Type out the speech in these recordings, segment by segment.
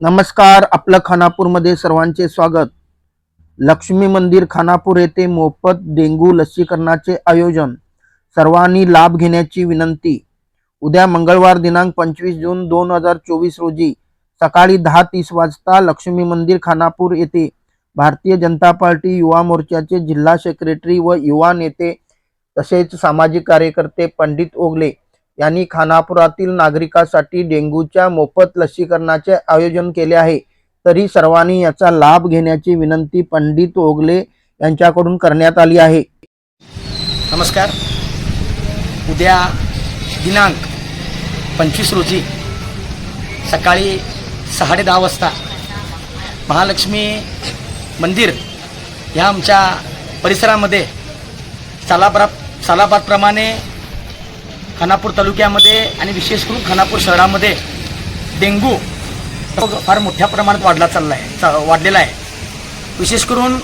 नमस्कार आपलं खानापूरमध्ये सर्वांचे स्वागत. लक्ष्मी मंदिर खानापूर येथे मोफत डेंगू लसीकरणाचे आयोजन. सर्वांनी लाभ घेण्याची विनंती. उद्या मंगळवार दिनांक पंचवीस जून दोन हजार चोवीस रोजी सकाळी दहा तीस वाजता लक्ष्मी मंदिर खानापूर येथे भारतीय जनता पार्टी युवा मोर्चाचे जिल्हा सेक्रेटरी व युवा नेते तसेच सामाजिक कार्यकर्ते पंडित ओगले यांनी खानापुरातील नागरिकांसाठी डेंग्यूच्या मोफत लसीकरणाचे आयोजन केले आहे. तरी सर्वांनी याचा लाभ घेण्याची विनंती पंडित ओगले यांच्याकडून करण्यात आली आहे. नमस्कार. उद्या दिनांक पंचवीस रोजी सकाळी साडे दहा वाजता महालक्ष्मी मंदिर ह्या आमच्या परिसरामध्ये सालाप्रा सालाबादप्रमाणे खानापूर तालुक्यामध्ये आणि विशेष करून खानापूर शहरामध्ये डेंग्यू फार मोठ्या प्रमाणात वाढला चालला आहे चा वाढलेला आहे. विशेष करून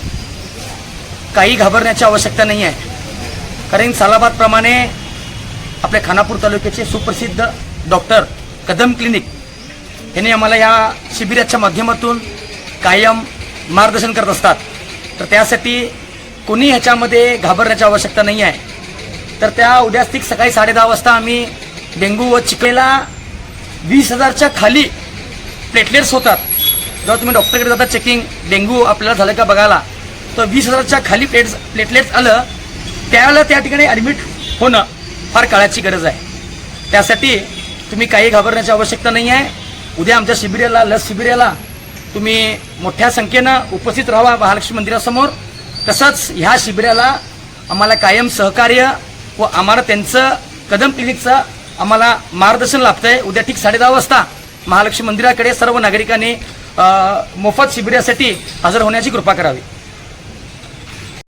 काही घाबरण्याची आवश्यकता नाही आहे. कारण सालाबादप्रमाणे आपल्या खानापूर तालुक्याचे सुप्रसिद्ध डॉक्टर कदम क्लिनिक यांनी आम्हाला या शिबिराच्या माध्यमातून कायम मार्गदर्शन करत असतात. तर त्यासाठी कोणी ह्याच्यामध्ये घाबरण्याची आवश्यकता नाही आहे. तर त्या उद्या सकाळी साडे दहा वाजता आम्ही डेंग्यू व चिकलेला वीस हजारच्या खाली प्लेटलेट्स होतात. जेव्हा तुम्ही डॉक्टरकडे जाता चेकिंग डेंग्यू आपल्याला झालं का बघायला तर वीस हजारच्या खाली प्लेट्स प्लेटलेट्स आलं त्यावेळेला त्या ठिकाणी ॲडमिट होणं फार काळाची गरज आहे. त्यासाठी तुम्ही काही घाबरण्याची आवश्यकता नाही आहे. उद्या आमच्या शिबिराला लस शिबिराला तुम्ही मोठ्या संख्येनं उपस्थित राहावा महालक्ष्मी मंदिरासमोर. तसंच ह्या शिबिराला आम्हाला कायम सहकार्य व आम्हाला त्यांचं कदम क्लिनिकचं आम्हाला मार्गदर्शन लाभतंय. उद्या ठीक साडेदहा वाजता महालक्ष्मी मंदिराकडे सर्व नागरिकांनी मोफत शिबिरासाठी हजर होण्याची कृपा करावी.